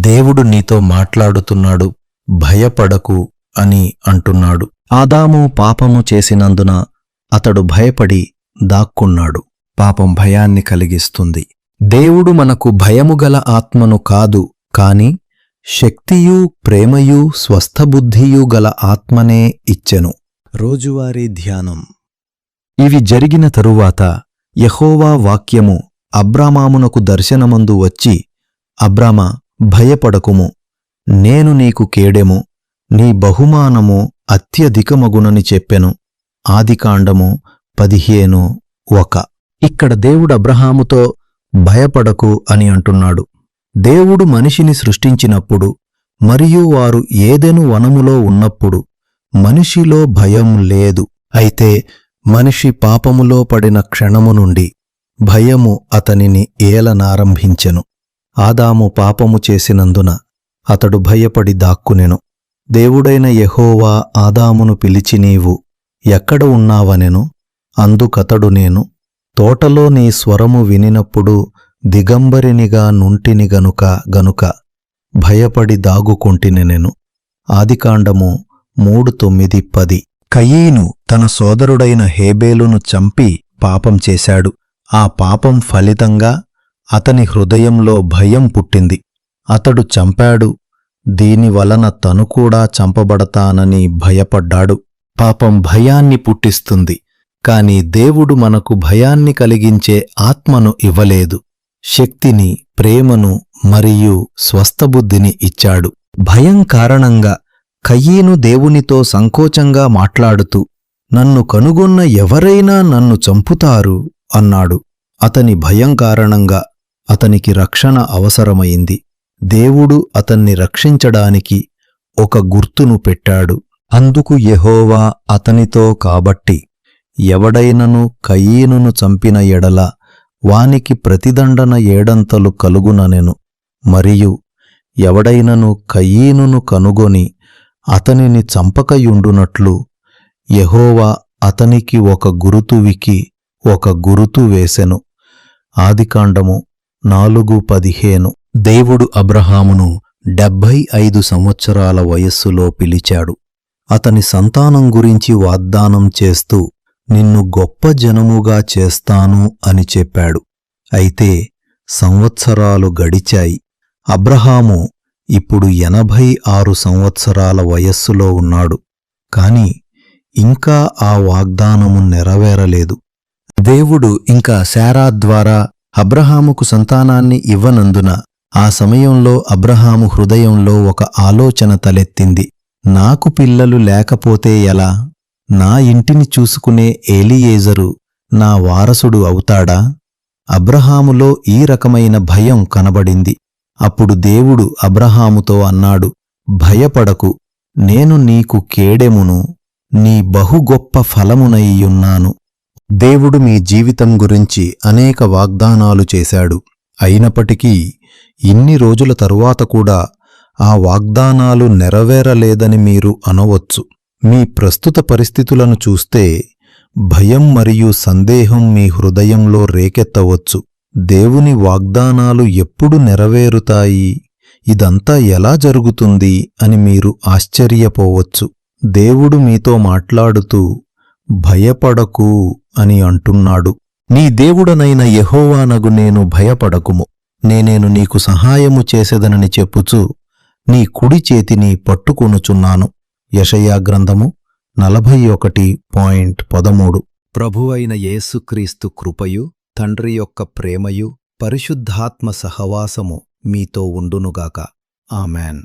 దేవుడు నీతో మాట్లాడుతున్నాడు భయపడకు అని అంటున్నాడు. ఆదాము పాపము చేసినందున అతడు భయపడి దాక్కున్నాడు. పాపం భయాన్ని కలిగిస్తుంది. దేవుడు మనకు భయముగల ఆత్మను కాదు కాని శక్తియు ప్రేమయు స్వస్థబుద్ధియు గల ఆత్మనే ఇచ్చెను. రోజువారీ ధ్యానం. ఇవి జరిగిన తరువాత యహోవా వాక్యము అబ్రామామునకు దర్శనమందు వచ్చి అబ్రామా భయపడకుము. నేను నీకు కేడెము. నీ బహుమానము అత్యధికమగునని చెప్పెను. ఆదికాండము పదిహేను ఒక. ఇక్కడ దేవుడు అబ్రహాముతో భయపడకు అని అంటున్నాడు. దేవుడు మనిషిని సృష్టించినప్పుడు మరియు వారు ఏదెను వనములో ఉన్నప్పుడు మనిషిలో భయం లేదు. అయితే మనిషి పాపములో పడిన క్షణము నుండి భయము అతనిని ఏలనారంభించెను. ఆదాము పాపము చేసినందున అతడు భయపడి దాక్కునెను. దేవుడైన యహోవా ఆదామును పిలిచి నీవు ఎక్కడ ఉన్నావనెను? అందుకతడు నేను తోటలో నీ స్వరము వినినప్పుడు దిగంబరినిగా నుంటిని గనుక గనుక భయపడి దాగుకొంటినెనెను ఆదికాండము మూడు తొమ్మిది పది. కయీను తన సోదరుడైన హేబేలును చంపి పాపం చేశాడు. ఆ పాపం ఫలితంగా అతని హృదయంలో భయం పుట్టింది. అతడు చంపాడు. దీనివలన తను కూడా చంపబడతానని భయపడ్డాడు. పాపం భయాన్ని పుట్టిస్తుంది. కాని దేవుడు మనకు భయాన్ని కలిగించే ఆత్మను ఇవ్వలేదు. శక్తిని ప్రేమను మరియు స్వస్థబుద్ధిని ఇచ్చాడు. భయం కారణంగా కయ్యీను దేవునితో సంకోచంగా మాట్లాడుతూ నన్ను కనుగొన్న ఎవరైనా నన్ను చంపుతారు అన్నాడు. అతని భయం కారణంగా అతనికి రక్షణ అవసరమైంది. దేవుడు అతన్ని రక్షించడానికి ఒక గుర్తును పెట్టాడు. అందుకు యెహోవా అతనితో కాబట్టి ఎవడైనను కయీనును చంపిన ఎడల వానికి ప్రతిదండన ఏడంతలు కలుగుననెను మరియు ఎవడైనను కయీనును కనుగొని అతనిని చంపకయుండునట్లు యహోవా అతనికి ఒక గురుతువికి ఒక గురుతు వేసెను. ఆదికాండము నాలుగు పదిహేను. దేవుడు అబ్రహామును డెబ్భై ఐదు సంవత్సరాల వయస్సులో పిలిచాడు. అతని సంతానం గురించి వాగ్దానం చేస్తూ నిన్ను గొప్ప జనముగా చేస్తాను అని చెప్పాడు. అయితే సంవత్సరాలు గడిచాయి. అబ్రహాము ఇప్పుడు ఎనభై ఆరు సంవత్సరాల వయస్సులో ఉన్నాడు. కాని ఇంకా ఆ వాగ్దానము నెరవేరలేదు. దేవుడు ఇంకా శారా ద్వారా అబ్రహాముకు సంతానాన్ని ఇవ్వనందున ఆ సమయంలో అబ్రహాము హృదయంలో ఒక ఆలోచన తలెత్తింది. నాకు పిల్లలు లేకపోతే ఎలా? నా ఇంటిని చూసుకునే ఏలియేజరు నా వారసుడు అవుతాడా? అబ్రహాములో ఈ రకమైన భయం కనబడింది. అప్పుడు దేవుడు అబ్రహాముతో అన్నాడు భయపడకు. నేను నీకు కేడెమును నీ బహు గొప్ప ఫలమునయ్యున్నాను. దేవుడు మీ జీవితం గురించి అనేక వాగ్దానాలు చేశాడు. అయినప్పటికీ ఇన్ని రోజుల తరువాత కూడా ఆ వాగ్దానాలు నెరవేరలేదని మీరు అనవచ్చు. మీ ప్రస్తుత పరిస్థితులను చూస్తే భయం మరియు సందేహం మీ హృదయంలో రేకెత్తవచ్చు. దేవుని వాగ్దానాలు ఎప్పుడు నెరవేరుతాయి? ఇదంతా ఎలా జరుగుతుంది అని మీరు ఆశ్చర్యపోవచ్చు. దేవుడు మీతో మాట్లాడుతూ భయపడకు అని అంటున్నాడు. నీ దేవుడనైన యెహోవానగు నేను భయపడకుము. నేనేను నీకు సహాయము చేసేదనని చెప్పుచు నీ కుడి చేతిని పట్టుకొనుచున్నాను. యషయా గ్రంథము నలభై ఒకటి పాయింట్ పదమూడు. ప్రభువైన యేసుక్రీస్తు కృపయు తండ్రి యొక్క ప్రేమయు పరిశుద్ధాత్మ సహవాసము మీతో ఉండునుగాక. ఆమెన్.